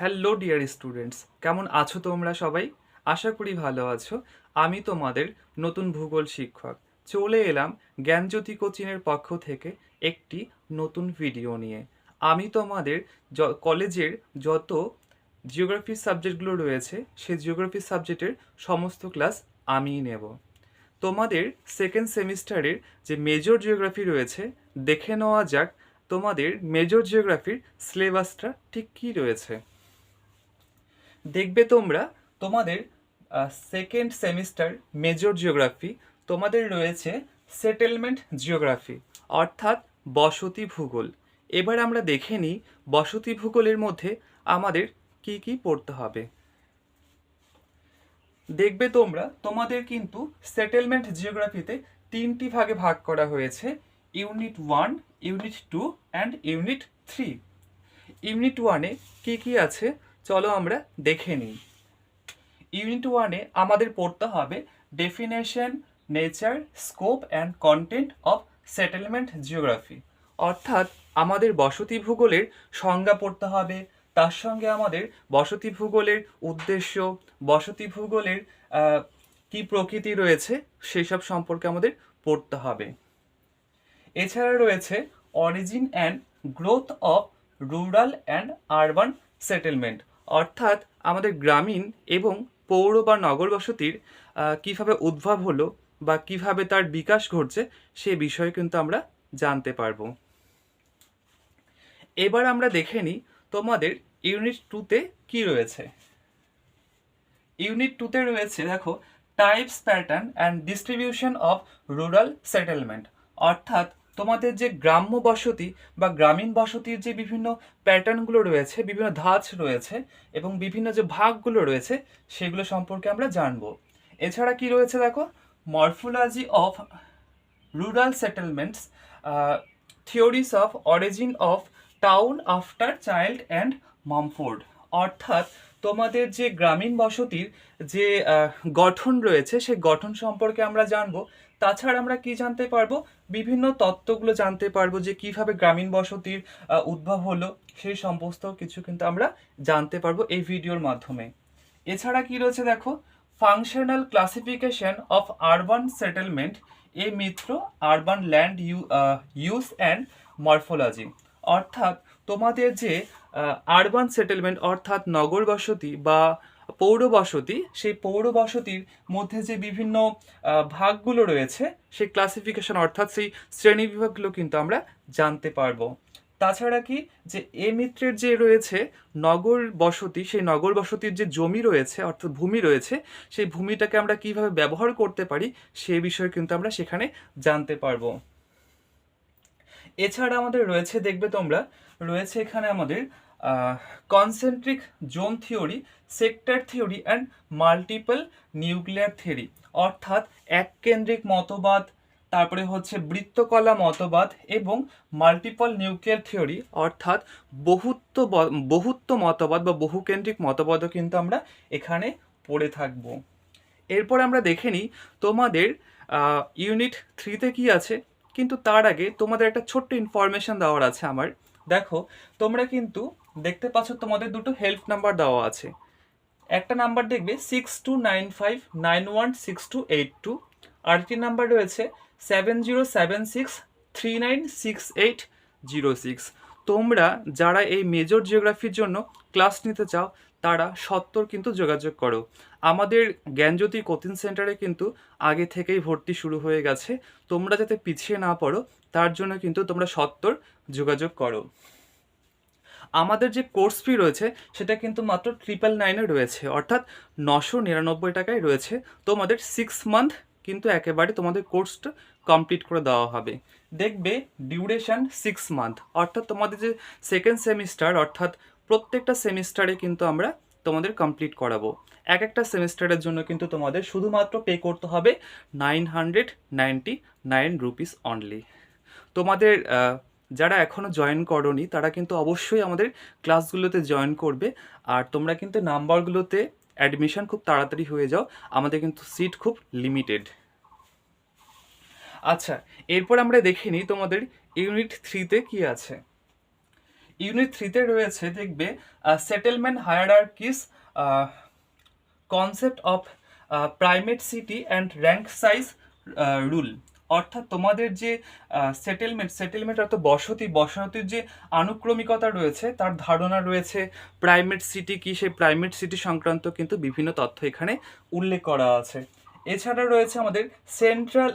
Hello dear students, কেমন আছো তোমরা সবাই? আশা করি ভালো আছো। আমি তোমাদের নতুন ভূগোল শিক্ষক। চলে এলাম জ্ঞানজ্যোতি কোচিনের পক্ষ থেকে একটি নতুন ভিডিও নিয়ে। আমি তোমাদের কলেজের যত জিওগ্রাফি সাবজেক্টগুলো রয়েছে সেই জিওগ্রাফি সাবজেক্টের সমস্ত ক্লাস আমিই নেব। তোমাদের সেকেন্ড সেমিস্টারের যে মেজর জিওগ্রাফি রয়েছে, দেখে নেওয়া যাক তোমাদের মেজর জিওগ্রাফির সিলেবাসটা ঠিক কী রয়েছে। দেখবে তোমরা, তোমাদের সেকেন্ড সেমিস্টার মেজর জিওগ্রাফি তোমাদের রয়েছে সেটেলমেন্ট জিওগ্রাফি অর্থাৎ বসতি ভূগোল। এবার আমরা দেখে নিই বসতি ভূগোলের মধ্যে আমাদের কি কি পড়তে হবে। দেখবে তোমরা, তোমাদের কিন্তু সেটেলমেন্ট জিওগ্রাফিতে তিনটি ভাগে ভাগ করা হয়েছে unit one unit two and unit three unit ওয়ানে কি কি আছে? চলো আমরা দেখে নিই। ইউনিট ওয়ানে আমাদের পড়তে হবে definition nature scope and content of settlement geography অর্থাৎ আমাদের বসতি ভূগোলের সংজ্ঞা পড়তে হবে। তার সঙ্গে আমাদের বসতি ভূগোলের উদ্দেশ্য, বসতি ভূগোলের কি প্রকৃতি রয়েছে সেসব সম্পর্কে আমাদের পড়তে হবে। এছাড়া রয়েছে origin and growth of rural and urban settlement অর্থাৎ আমাদের গ্রামীণ এবং পৌর বা নগর বসতির কীভাবে উদ্ভব হলো বা কীভাবে তার বিকাশ ঘটছে সে বিষয়ে কিন্তু আমরা জানতে পারব। এবার আমরা দেখে নিই তোমাদের ইউনিট টুতে কি রয়েছে। ইউনিট টুতে রয়েছে, দেখো types pattern and distribution of rural settlement অর্থাৎ তোমাদের যে গ্রাম্য বসতি বা গ্রামীণ বসতির যে বিভিন্ন প্যাটার্নগুলো রয়েছে, বিভিন্ন ধাঁচ রয়েছে এবং বিভিন্ন যে ভাগগুলো রয়েছে, সেগুলো সম্পর্কে আমরা জানব। এছাড়া কি রয়েছে দেখো? Morphology of rural settlements theories of origin of town after Childe and Mumford অর্থাৎ তোমাদের যে গ্রামীণ বসতির যে গঠন রয়েছে সেই গঠন সম্পর্কে আমরা জানব। তাছাড়া আমরা কি জানতে পারব? বিভিন্ন তত্ত্বগুলো জানতে পারব যে কীভাবে গ্রামীণ বসতির উদ্ভব হলো, সেই সমস্ত কিছু কিন্তু আমরা জানতে পারব এই ভিডিওর মাধ্যমে। এছাড়া কি রয়েছে দেখো? Functional classification of urban settlement A Mitra urban land you use and morphology অর্থাৎ তোমাদের যে আরবান সেটেলমেন্ট অর্থাৎ নগর বসতি বা পৌর বসতি, সেই পৌর বসতির মধ্যে যে বিভিন্ন ভাগগুলো রয়েছে, সেই ক্লাসিফিকেশন অর্থাৎ সেই শ্রেণি বিভাগগুলো কিন্তু আমরা জানতে পারব। তাছাড়া কি যে, এ মিত্রের যে রয়েছে নগর বসতি, সেই নগর বসতির যে জমি রয়েছে, অর্থাৎ ভূমি রয়েছে, সেই ভূমিটাকে আমরা কীভাবে ব্যবহার করতে পারি, সে বিষয়ে কিন্তু আমরা সেখানে জানতে পারব। এছাড়া আমাদের রয়েছে, দেখবে তোমরা, রয়েছে এখানে আমাদের concentric zone theory sector theory and multiple nuclear theory অর্থাৎ এককেন্দ্রিক মতবাদ, তারপরে হচ্ছে বৃত্তকলা মতবাদ এবং মাল্টিপল নিউক্লিয়ার থিওরি অর্থাৎ বহুত্ব বহুত্ব মতবাদ বা বহুকেন্দ্রিক মতবাদও কিন্তু আমরা এখানে পড়ে থাকব। এরপর আমরা দেখে নিই তোমাদের ইউনিট থ্রিতে কি আছে? কিন্তু তার আগে তোমাদের একটা ছোট্ট ইনফরমেশন দেওয়ার আছে আমার। দেখো, তোমরা কিন্তু দেখতে পাচ্ছ তোমাদের দুটো হেল্প নাম্বার দেওয়া আছে। একটা নাম্বার দেখবে six two nine five nine one six two eight two আরেকটি নাম্বার রয়েছে seven zero seven six three nine six eight zero six তোমরা যারা এই মেজর জিওগ্রাফির জন্য ক্লাস নিতে চাও তারা সত্তর কিন্তু যোগাযোগ করো। আমাদের জ্ঞানজ্যোতি কোচিং সেন্টারে কিন্তু আগে থেকেই ভর্তি শুরু হয়ে গেছে। তোমরা যাতে পিছিয়ে না পড়ো, তার জন্য কিন্তু তোমরা সত্তর যোগাযোগ করো। আমাদের যে কোর্স ফি রয়েছে, সেটা কিন্তু মাত্র ট্রিপল নাইনে রয়েছে। অর্থাৎ নশো নিরানব্বই টাকায় রয়েছে। তোমাদের সিক্স মান্থ কিন্তু একেবারে তোমাদের কোর্সটা কমপ্লিট করে দেওয়া হবে। দেখবে ডিউরেশন সিক্স মান্থ অর্থাৎ তোমাদের যে সেকেন্ড সেমিস্টার অর্থাৎ প্রত্যেকটা সেমিস্টারে কিন্তু আমরা তোমাদের কমপ্লিট করাবো। এক একটা সেমিস্টারের জন্য কিন্তু তোমাদের শুধুমাত্র পে করতে হবে nine hundred ninety nine rupees only তোমাদের যারা এখনও জয়েন করনি, তারা কিন্তু অবশ্যই আমাদের ক্লাসগুলোতে জয়েন করবে। আর তোমরা কিন্তু নাম্বারগুলোতে অ্যাডমিশন খুব তাড়াতাড়ি হয়ে যাও। আমাদের কিন্তু সিট খুব লিমিটেড আচ্ছা এরপর আমরা দেখে নিই তোমাদের ইউনিট থ্রিতে কি আছে। ইউনিট থ্রিতে রয়েছে, দেখবে settlement hierarchies concept of primate city and rank size rule অর্থাৎ তোমাদের যে সেটেলমেন্ট সেটেলমেন্ট অর্থাৎ বসতি, বসতির যে আনুক্রমিকতা রয়েছে, তার ধারণা রয়েছে প্রাইমেট সিটি কি, সেই প্রাইমেট সিটি সংক্রান্ত কিন্তু বিভিন্ন তথ্য এখানে উল্লেখ করা আছে। এছাড়া রয়েছে আমাদের central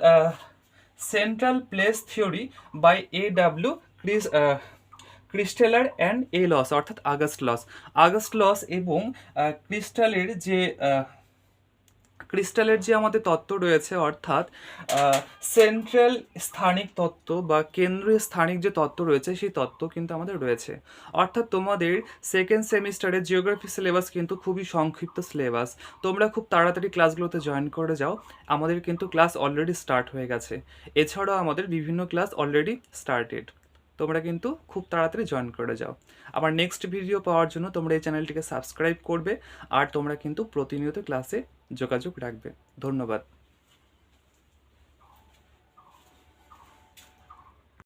central place theory by A W Chris Christaller and A Losch, অর্থাৎ আগস্ট লস। আগস্ট লস এবং ক্রিস্টালের যে ক্রিস্টালের যে আমাদের তত্ত্ব রয়েছে, অর্থাৎ সেন্ট্রাল স্থানিক তত্ত্ব বা কেন্দ্রীয় স্থানিক যে তত্ত্ব রয়েছে, সেই তত্ত্ব কিন্তু আমাদের রয়েছে। অর্থাৎ তোমাদের সেকেন্ড সেমিস্টারে জিওগ্রাফি সিলেবাস কিন্তু খুবই সংক্ষিপ্ত সিলেবাস তোমরা খুব তাড়াতাড়ি ক্লাসগুলোতে জয়েন করে যাও। আমাদের কিন্তু ক্লাস অলরেডি স্টার্ট হয়ে গেছে। এছাড়াও আমাদের বিভিন্ন ক্লাস অলরেডি স্টার্টেড তোমরা কিন্তু খুব তাড়াতাড়ি জয়েন করে যাও। আমার নেক্সট ভিডিও পাওয়ার জন্য তোমরা এই চ্যানেলটিকে সাবস্ক্রাইব করবে আর তোমরা কিন্তু প্রতিনিয়ত ক্লাসে যোগাযোগ রাখবে। ধন্যবাদ।